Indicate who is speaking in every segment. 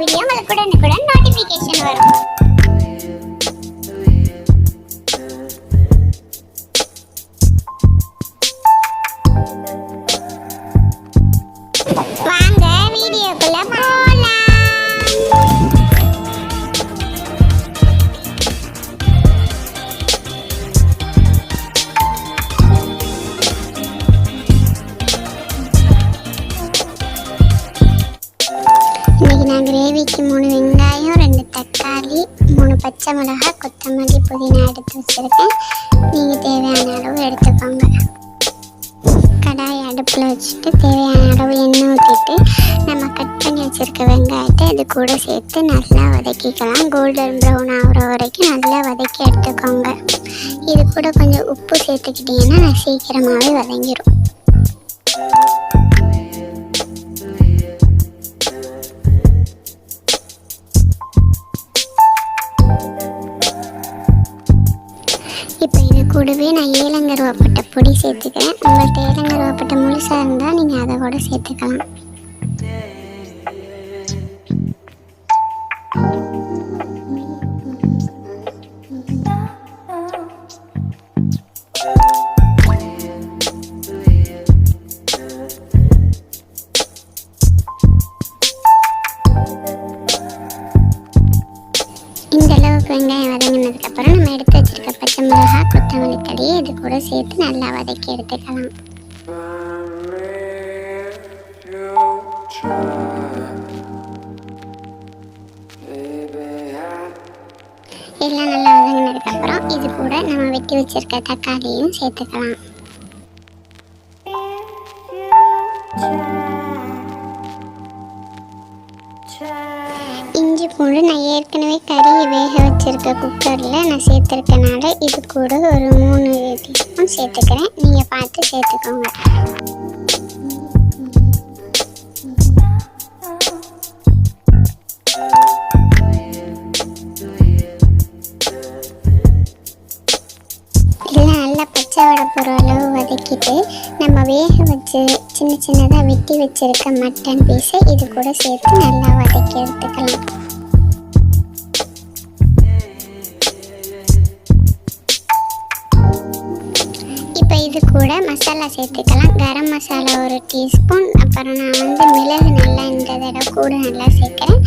Speaker 1: Video உங்களுக்கு உடனுக்குடன் கிரேவிக்கு மூணு வெங்காயம் ரெண்டு தக்காளி மூணு பச்சை மிளகாய் கொத்தமல்லி புதினா எடுத்து வச்சுருக்கேன். நீங்கள் தேவையான அளவு எடுத்துக்கோங்க. கடாய் அடுப்பில் வச்சுட்டு தேவையான அளவு எண்ணெய் ஊற்றிட்டு நம்ம கட் பண்ணி வச்சுருக்க வெங்காயத்தை இது கூட சேர்த்து நல்லா வதக்கிக்கலாம். கோல்டன் ப்ரௌன் ஆகிற வரைக்கும் நல்லா வதக்கி எடுத்துக்கோங்க. இது கூட கொஞ்சம் உப்பு சேர்த்துக்கிட்டிங்கன்னா நான் சீக்கிரமாகவே வதங்கிடும் கூடவே நான் ஏலங்கருவாப்பட்ட பொடி சேர்த்துக்கிறேன். உங்கள்கிட்ட ஏலங்கருவாப்பட்ட முழுசாக இருந்தால் நீங்கள் அதை கூட சேர்த்துக்கலாம். இந்த அளவுக்கு வெங்காயம் வதங்கினதுக்கப்புறம் நம்ம எடுத்து பச்சை மிளகாய் கொத்தமல்லி தடியை இது கூட சேர்த்து நல்லா வதக்கி எடுத்துக்கலாம். எல்லாம் நல்லா வதங்கினதுக்கப்புறம் இது கூட நம்ம வெட்டி வச்சிருக்க தக்காளியும் சேர்த்துக்கலாம். இஞ்சி பூண்டு நான் ஏற்கனவே கறியை வேக வச்சிருக்க குக்கரில் நான் சேர்த்துருக்கனால இது கூட ஒரு மூணு டீஸ்பூன் சேர்த்துக்கிறேன். நீங்கள் பார்த்து சேர்த்துக்கோங்க. எல்லாம் நல்லா பச்சை வடை போகிற அளவு வதக்கிட்டு நம்ம வேக வச்சு சின்ன சின்னதாக வெட்டி வச்சிருக்க மட்டன் பீஸை இது கூட சேர்த்து நல்லா வதக்கி எடுத்துக்கலாம். இது கூட மசாலா சேர்த்துக்கலாம். கரம் மசாலா ஒரு டீஸ்பூன் அப்புறம் நான் வந்து மிளகு நல்லா இந்த தடவை கூட நல்லா சேர்க்குறேன்.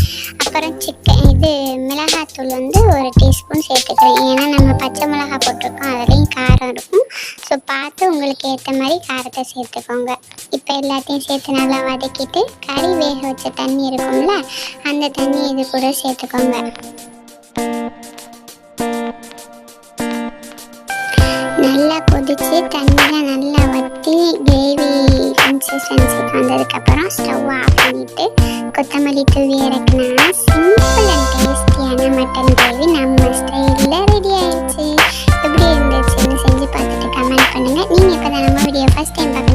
Speaker 1: அப்புறம் சிக்கன் இது மிளகாத்தூள் வந்து ஒரு டீஸ்பூன் சேர்த்துக்கிறேன் ஏன்னா நம்ம பச்சை மிளகா போட்டிருக்கோம் அதுலேயும் காரம் இருக்கும். ஸோ பார்த்து உங்களுக்கு ஏற்ற மாதிரி காரத்தை சேர்த்துக்கோங்க. இப்போ எல்லாத்தையும் சேர்த்து நல்லா வதக்கிட்டு கறி வேக வச்ச தண்ணி இருக்கும்ல அந்த தண்ணி இது கூட சேர்த்துக்கோங்க. கொதிச்சு தண்ணியில் நல்லா வற்றி கிரேவி கன்சிஸ்டன்சிக்கு வந்ததுக்கப்புறம் ஸ்டவ் ஆஃப் பண்ணிவிட்டு கொத்தமல்லி தூவி இறக்குனா சிம்பிள் அண்ட் டேஸ்டியான மட்டன் கிரேவி நம்ம ஸ்டைலில் ரெடி ஆயிடுச்சு. எப்படி இருந்துச்சுன்னு செஞ்சு பார்த்துட்டு கமெண்ட் பண்ணுங்கள் நீங்கள் இப்போ தான் நம்ம வீடியோ ஃபஸ்ட் டைம் பார்க்க